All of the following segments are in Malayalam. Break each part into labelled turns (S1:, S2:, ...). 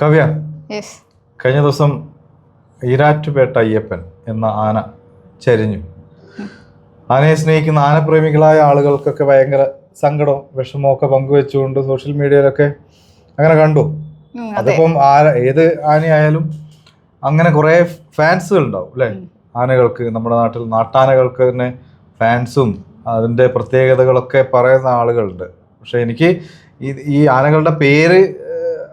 S1: കവ്യ കഴിഞ്ഞ ദിവസം ഈരാറ്റുപേട്ട അയ്യപ്പൻ എന്ന ആന ചരിഞ്ഞു. ആനയെ സ്നേഹിക്കുന്ന ആനപ്രേമികളായ ആളുകൾക്കൊക്കെ ഭയങ്കര സങ്കടവും വിഷമവും ഒക്കെ പങ്കുവെച്ചുകൊണ്ട് സോഷ്യൽ മീഡിയയിലൊക്കെ അങ്ങനെ കണ്ടു. അതിപ്പം ആര ഏത് ആനയായാലും അങ്ങനെ കുറേ ഫാൻസുകൾ ഉണ്ടാവും അല്ലേ? ആനകൾക്ക് നമ്മുടെ നാട്ടിൽ നാട്ടാനകൾക്ക് തന്നെ ഫാൻസും അതിന്റെ പ്രത്യേകതകളൊക്കെ പറയുന്ന ആളുകളുണ്ട്. പക്ഷെ എനിക്ക് ഈ ആനകളുടെ പേര്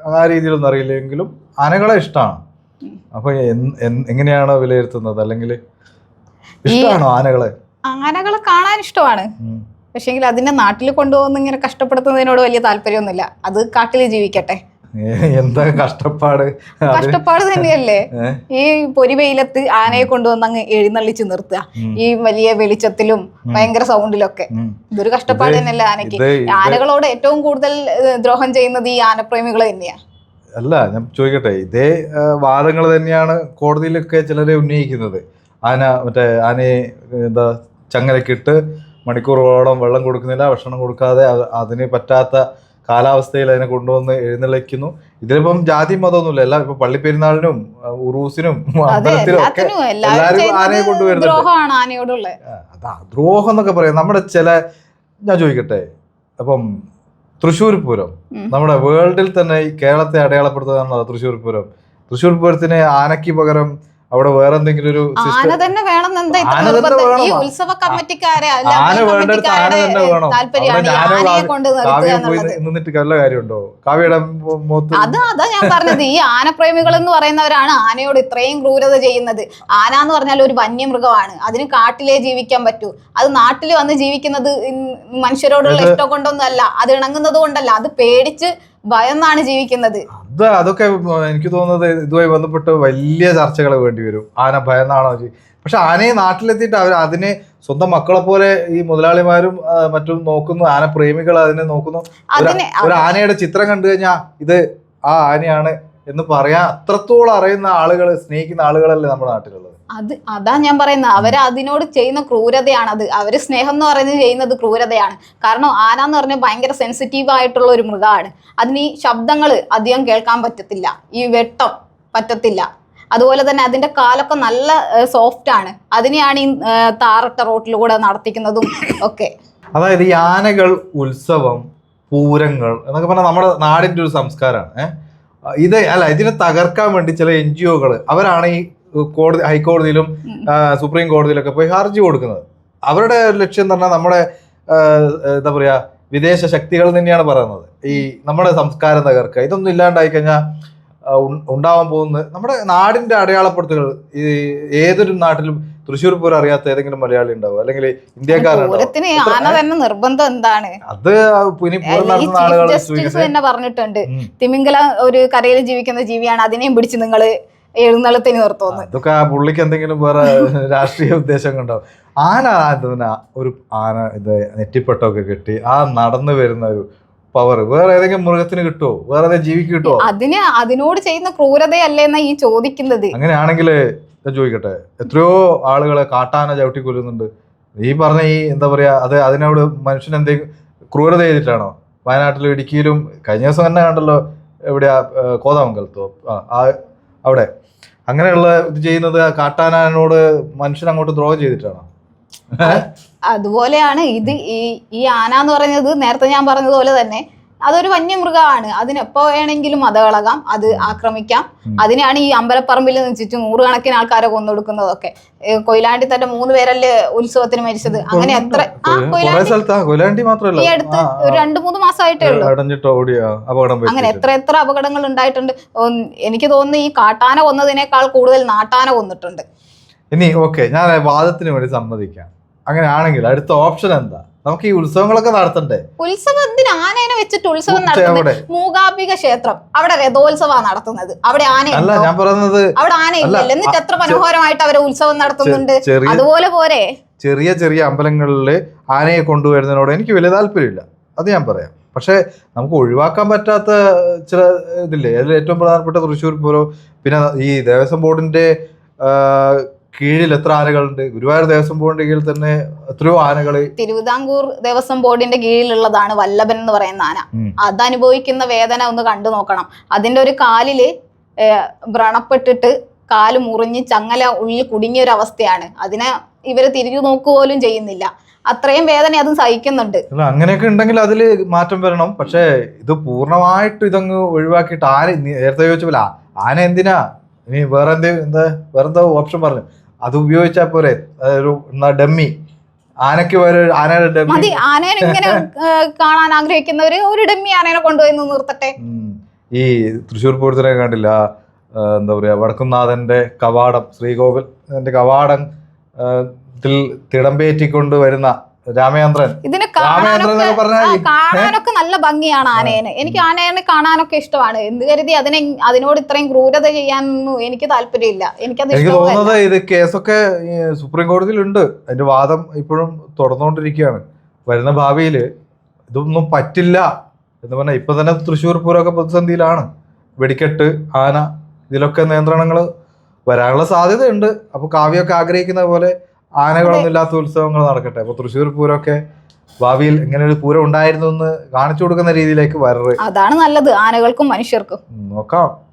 S1: ആ രീതിയിലൊന്നും അറിയില്ലെങ്കിലും ആനകളെ ഇഷ്ടമാണ്. അപ്പൊ എങ്ങനെയാണ് വിലയിരുത്തുന്നത്? അല്ലെങ്കിൽ ഇഷ്ടമാണോ ആനകളെ?
S2: ആനകളെ കാണാൻ ഇഷ്ടമാണ്. പക്ഷേങ്കിൽ അതിനെ നാട്ടിൽ കൊണ്ടുപോകുന്ന ഇങ്ങനെ കഷ്ടപ്പെടുത്തുന്നതിനോട് വലിയ താല്പര്യമൊന്നുമില്ല. അത് കാട്ടിൽ ജീവിക്കട്ടെ.
S1: എന്താ കഷ്ടപ്പാട്?
S2: കഷ്ടപ്പാട് തന്നെയല്ലേ? ഈ പൊരി വെയിലത്ത് ആനയെ കൊണ്ടുവന്ന് അങ്ങ് എഴുന്നള്ളിച്ച് നിർത്തുക. ഈ വലിയ വെളിച്ചത്തിലും ഭയങ്കര സൗണ്ടിലൊക്കെ. ഇതൊരു കഷ്ടപ്പാട് തന്നെയല്ലേ ആനയ്ക്ക്? ആനകളോട് ഏറ്റവും കൂടുതൽ ദ്രോഹം ചെയ്യുന്നത് ഈ ആനപ്രേമികൾ തന്നെയാ.
S1: അല്ല ഞാൻ ചോദിക്കട്ടെ ഇതേ വാദങ്ങൾ തന്നെയാണ് കോടതിയിലൊക്കെ ചിലരെ ഉന്നയിക്കുന്നത്. ആന മറ്റേ ആനയെ എന്താ ചങ്ങലക്കിട്ട് മണിക്കൂറോളം വെള്ളം കൊടുക്കുന്നില്ല ഭക്ഷണം കൊടുക്കാതെ അത് അതിന് പറ്റാത്ത കാലാവസ്ഥയിൽ അതിനെ കൊണ്ടുവന്ന് എഴുന്നള്ളിക്കുന്നു. ഇതിലിപ്പം ജാതി മതമൊന്നുമില്ല. എല്ലാം ഇപ്പൊ പള്ളിപ്പെരുന്നാളിനും ഉറൂസിനും ഒക്കെ എല്ലാവരും ആനയെ കൊണ്ടുവരുന്നുണ്ട്. അതാ ദ്രോഹം എന്നൊക്കെ പറയാം. നമ്മുടെ ചില ഞാൻ ചോദിക്കട്ടെ. അപ്പം തൃശ്ശൂർ പൂരം. നമ്മുടെ വേൾഡിൽ തന്നെ കേരളത്തെ അടയാളപ്പെടുത്തുന്നതാണ് തൃശ്ശൂർ പൂരം. തൃശ്ശൂർ പൂരത്തിന് ആനയ്ക്ക് പകരം അവിടെ വേറെ എന്തെങ്കിലും ഒരു
S2: ആന തന്നെ ഈ. ഉത്സവ കമ്മിറ്റിക്കാരെ
S1: ആന വേണ്ടടുത്ത് ആന തന്നെ വേണം. കാവ്യ- പോയി നിന്നിട്ട് വല്ല കാര്യമുണ്ടോ? കാവ്യയുടെ മുഖത്ത്
S2: അത് അതാ ഞാൻ പറഞ്ഞത്. ഈ ആനപ്രേമികൾ എന്ന് പറയുന്നവരാണ് ആനയോട് ഇത്രയും ക്രൂരത ചെയ്യുന്നത്. ആന എന്ന് പറഞ്ഞാൽ ഒരു വന്യമൃഗമാണ്. അതിന് കാട്ടിലേ ജീവിക്കാൻ പറ്റൂ. അത് നാട്ടിൽ വന്ന് ജീവിക്കുന്നത് മനുഷ്യരോടുള്ള ഇഷ്ടം കൊണ്ടൊന്നും അല്ല അത് ഇണങ്ങുന്നത് കൊണ്ടല്ല. അത് പേടിച്ച് ഭയന്നാണ് ജീവിക്കുന്നത്.
S1: അത് അതൊക്കെ എനിക്ക് തോന്നുന്നത് ഇതുമായി ബന്ധപ്പെട്ട് വലിയ ചർച്ചകൾ വേണ്ടി വരും. ആന ഭയന്നാണോ പക്ഷെ ആനയെ നാട്ടിലെത്തിയിട്ട് അവർ അതിനെ സ്വന്തം മക്കളെ പോലെ ഈ മുതലാളിമാരും മറ്റും നോക്കുന്നു ആന പ്രേമികൾ അതിനെ നോക്കുന്നു. ഒരു ആനയുടെ ചിത്രം കണ്ടു കഴിഞ്ഞാൽ ഇത് ആ ആനയാണ് എന്ന് പറയാൻ അത്രത്തോളം അറിയുന്ന ആളുകൾ സ്നേഹിക്കുന്ന ആളുകളല്ലേ നമ്മുടെ നാട്ടിലുള്ളത്?
S2: അത് അതാ ഞാൻ പറയുന്നത്. അവർ അതിനോട് ചെയ്യുന്ന ക്രൂരതയാണ് അത്. അവർ സ്നേഹം എന്ന് പറയുന്നത് ചെയ്യുന്നത് ക്രൂരതയാണ്. കാരണം ആന എന്ന് പറഞ്ഞാൽ ഭയങ്കര സെൻസിറ്റീവ് ആയിട്ടുള്ള ഒരു മൃഗമാണ് അതിന് ഈ ശബ്ദങ്ങൾ അധികം കേൾക്കാൻ പറ്റത്തില്ല. ഈ വെട്ടം പറ്റത്തില്ല. അതുപോലെ തന്നെ അതിന്റെ കാലൊക്കെ നല്ല സോഫ്റ്റ് ആണ്. അതിനെയാണ് ഈ താറട്ട റോട്ടിലൂടെ നടത്തിക്കുന്നതും ഒക്കെ.
S1: അതായത് ഈ ആനകൾ ഉത്സവം പൂരങ്ങൾ എന്നൊക്കെ പറഞ്ഞാൽ നമ്മുടെ നാടിന്റെ ഒരു സംസ്കാരമാണ്. ഏഹ് ഇത് അല്ല ഇതിനെ തകർക്കാൻ വേണ്ടി ചില എൻ ജി ഒകൾ അവരാണ് ഈ കോടതി ഹൈക്കോടതിയിലും സുപ്രീം കോടതിയിലൊക്കെ പോയി ഹർജി കൊടുക്കുന്നത്. അവരുടെ ലക്ഷ്യം എന്ന് പറഞ്ഞാൽ നമ്മുടെ എന്താ പറയാ വിദേശ ശക്തികൾ തന്നെയാണ് പറയുന്നത്. ഈ നമ്മുടെ സംസ്കാരം തകർക്കുക. ഇതൊന്നും ഇല്ലാണ്ടായി കഴിഞ്ഞാൽ ഉണ്ടാവാൻ പോകുന്നത് നമ്മുടെ നാടിന്റെ അടയാളപ്പെടുത്തുകൾ ഈ ഏതൊരു നാട്ടിലും തൃശ്ശൂർ പൂരം അറിയാത്ത ഏതെങ്കിലും മലയാളി ഉണ്ടാവും അല്ലെങ്കിൽ
S2: ഇന്ത്യക്കാരൻ നിർബന്ധം എന്താണ്?
S1: അത്
S2: തന്നെ പറഞ്ഞിട്ടുണ്ട്. തിമിംഗല ഒരു കരയിൽ ജീവിക്കുന്ന ജീവിയാണ്. അതിനെയും പിടിച്ച് നിങ്ങൾ എഴുന്നള്ളത്തിന് നിർത്തുന്നു
S1: അതൊക്കെ ആ പുള്ളിക്ക് എന്തെങ്കിലും വേറെ രാഷ്ട്രീയ ഉദ്ദേശം ഉണ്ടാവും. ആന അതിന് ഒരു ആന ഇത് നെറ്റിപ്പട്ടമൊക്കെ കിട്ടി ആ നടന്നു വരുന്ന ഒരു പവർ വേറെ ഏതെങ്കിലും മൃഗത്തിന് കിട്ടുമോ വേറെ ഏതെങ്കിലും ജീവിക്ക് കിട്ടുമോ
S2: അതിന് അതിനോട് ചെയ്യുന്ന ക്രൂരതയല്ലേ എന്നാ ഈ ചോദിക്കുന്നത്.
S1: അങ്ങനെയാണെങ്കിൽ ഞാൻ ചോദിക്കട്ടെ? എത്രയോ ആളുകളെ കാട്ടാന ചവിട്ടി കൊല്ലുന്നുണ്ട്. ഈ പറഞ്ഞ ഈ എന്താ പറയാ അത് അതിനോട് മനുഷ്യൻ എന്തെങ്കിലും ക്രൂരത ചെയ്തിട്ടാണോ? വയനാട്ടിലും ഇടുക്കിയിലും കഴിഞ്ഞ ദിവസം തന്നെ കണ്ടല്ലോ എവിടെയാ കോതമംഗലത്തോ. ആ അവിടെ. അങ്ങനെയുള്ള ഇത് ചെയ്യുന്നത് കാട്ടാനോട് മനുഷ്യൻ അങ്ങോട്ട് ദ്രോഹം ചെയ്തിട്ടാണോ?
S2: അതുപോലെയാണ് ഇത് ഈ ഈ ആന എന്ന് പറയുന്നത് നേരത്തെ ഞാൻ പറഞ്ഞതുപോലെ തന്നെ അതൊരു വന്യമൃഗമാണ്. അതിനെപ്പോ വേണമെങ്കിലും മതകളകാം അത് ആക്രമിക്കാം. അതിനാണ് ഈ അമ്പലപ്പറമ്പിൽ നിന്നിട്ട് നൂറുകണക്കിന് ആൾക്കാരെ കൊന്നൊടുക്കുന്നതൊക്കെ. കൊയിലാണ്ടി തന്നെ മൂന്ന് പേരല്ലേ ഉത്സവത്തിന് മരിച്ചത്? അങ്ങനെ എത്ര ആ കൊയിലാണ്ടി
S1: മാത്രമല്ല.
S2: ഈ അടുത്ത് ഒരു രണ്ട് മൂന്ന് മാസമായിട്ടേ ഉള്ളൂ. അങ്ങനെ എത്ര എത്ര അപകടങ്ങൾ ഉണ്ടായിട്ടുണ്ട്. എനിക്ക് തോന്നുന്നു ഈ കാട്ടാന കൊന്നതിനേക്കാൾ കൂടുതൽ നാട്ടാന കൊന്നിട്ടുണ്ട്.
S1: ഇനി ഓക്കെ. ഞാൻ വാദത്തിന് വേണ്ടി സമ്മതിക്കാം. അങ്ങനെയാണെങ്കിൽ അടുത്ത ഓപ്ഷൻ എന്താ? നമുക്ക് ഈ ഉത്സവങ്ങളൊക്കെ നടത്തണ്ടേ?
S2: ഉത്സവത്തിന് ആനേനെ വെച്ചിട്ട് ഉത്സവം നടത്തുന്നത് മൂകാംബിക ക്ഷേത്രം. അവിടെ രഥോത്സവമാണ് നടത്തുന്നത്. അവിടെ
S1: ആന
S2: അല്ല
S1: ഞാൻ പറയുന്നത്
S2: അവിടെ ആനയില്ല?
S1: അല്ല,
S2: എന്നിട്ട് എത്ര മനോഹരമായിട്ട് അവരെ ഉത്സവം നടത്തുന്നുണ്ട്? അതുപോലെ പോരെ?
S1: ചെറിയ ചെറിയ അമ്പലങ്ങളിൽ ആനയെ കൊണ്ടുവരുന്നതിനോട് എനിക്ക് വലിയ താല്പര്യമില്ല. അത് ഞാൻ പറയാം. പക്ഷേ നമുക്ക് ഒഴിവാക്കാൻ പറ്റാത്ത ചില ഇതില്ലേ? അതിൽ ഏറ്റവും പ്രധാനപ്പെട്ട തൃശ്ശൂർ പൂരം പിന്നെ ഈ ദേവസ്വം ബോർഡിന്റെ കീഴിൽ എത്ര ആനകളുണ്ട്? ഗുരുവായൂർ ദേവസ്വം ബോർഡിന്റെ കീഴിൽ തന്നെ എത്രയോ ആനകൾ
S2: തിരുവിതാംകൂർ ദേവസ്വം ബോർഡിന്റെ കീഴിലുള്ളതാണ് വല്ലഭൻ എന്ന് പറയുന്ന ആന.
S1: അതനുഭവിക്കുന്ന
S2: അത് വേദന ഒന്ന് കണ്ടു നോക്കണം. അതിന്റെ ഒരു കാലിൽ വ്രണപ്പെട്ടിട്ട് കാൽ മുറിഞ്ഞ് ചങ്ങല ഉള്ളിൽ കുടുങ്ങിയ ഒരു അവസ്ഥയാണ്. അതിനെ ഇവർ തിരിഞ്ഞു നോക്കുപോലും ചെയ്യുന്നില്ല. അത്രയും വേദന അതും സഹിക്കുന്നുണ്ട്.
S1: അല്ല അങ്ങനെയൊക്കെ ഉണ്ടെങ്കിൽ അതിൽ മാറ്റം വരണം. പക്ഷേ ഇത് പൂർണമായിട്ട് ഇതങ്ങ് ഒഴിവാക്കിയിട്ട് ആന നേരത്തെ ചോദിച്ചപോലെ ആന എന്തിനാ? ഇനി വേറെ എന്ത് എന്താ വേറെന്തോ ഓപ്ഷൻ പറഞ്ഞു? അത് ഉപയോഗിച്ചാൽ പോരെ. ഒരു ഡമ്മി. ആനയ്ക്ക് വരെ ആനയുടെ ഡമ്മി
S2: മതി ആനേനെ ഇങ്ങനെ കാണാൻ ആഗ്രഹിക്കുന്നവര് ഒരു ഡമ്മി ആനേനെ കൊണ്ടുപോയി നിർത്തട്ടെ.
S1: ഈ തൃശ്ശൂർ പൂരത്തിനെ കണ്ടില്ല എന്താ പറയാ വടക്കുംനാഥന്റെ കവാടം ശ്രീകോവിൽ കവാടം ത്തിൽ തിടമ്പേറ്റിക്കൊണ്ട് വരുന്ന രാമചന്ദ്രൻ.
S2: ഇതിന് കാണാനൊക്കെ
S1: പറഞ്ഞാൽ
S2: ആ, കാണാനൊക്കെ നല്ല ഭംഗിയാണ് ആനേനെ. എനിക്ക് ആനയനെ കാണാനൊക്കെ ഇഷ്ടമാണ്. എന്ത് കരുതി അതിനെ അതിനോട് ഇത്രയും ക്രൂരത ചെയ്യാനൊന്നും എനിക്ക് താല്പര്യമില്ല. എനിക്കത്
S1: എനിക്ക് തോന്നുന്നത് ഇത് കേസൊക്കെ സുപ്രീം കോടതിയിലുണ്ട്. അതിന്റെ വാദം ഇപ്പോഴും തുടർന്നുകൊണ്ടിരിക്കുകയാണ്. വരുന്ന ഭാവിയിൽ ഇതൊന്നും പറ്റില്ല എന്ന് പറഞ്ഞാൽ ഇപ്പൊ തന്നെ തൃശ്ശൂർ പൂരമൊക്കെ പ്രതിസന്ധിയിലാണ്. വെടിക്കെട്ട് ആന ഇതിലൊക്കെ നിയന്ത്രണങ്ങൾ വരാനുള്ള സാധ്യതയുണ്ട്. അപ്പൊ കാവ്യമൊക്കെ ആഗ്രഹിക്കുന്ന പോലെ ആനകളൊന്നും ഇല്ലാത്ത ഉത്സവങ്ങൾ നടക്കട്ടെ. അപ്പൊ തൃശ്ശൂർ പൂരമൊക്കെ ഭാവിയിൽ ഇങ്ങനെ ഒരു പൂരം ഉണ്ടായിരുന്നു എന്ന് കാണിച്ചു കൊടുക്കുന്ന രീതിയിലേക്ക് വരറ്.
S2: അതാണ് നല്ലത്. ആനകൾക്കും മനുഷ്യർക്കും.
S1: നോക്കാം.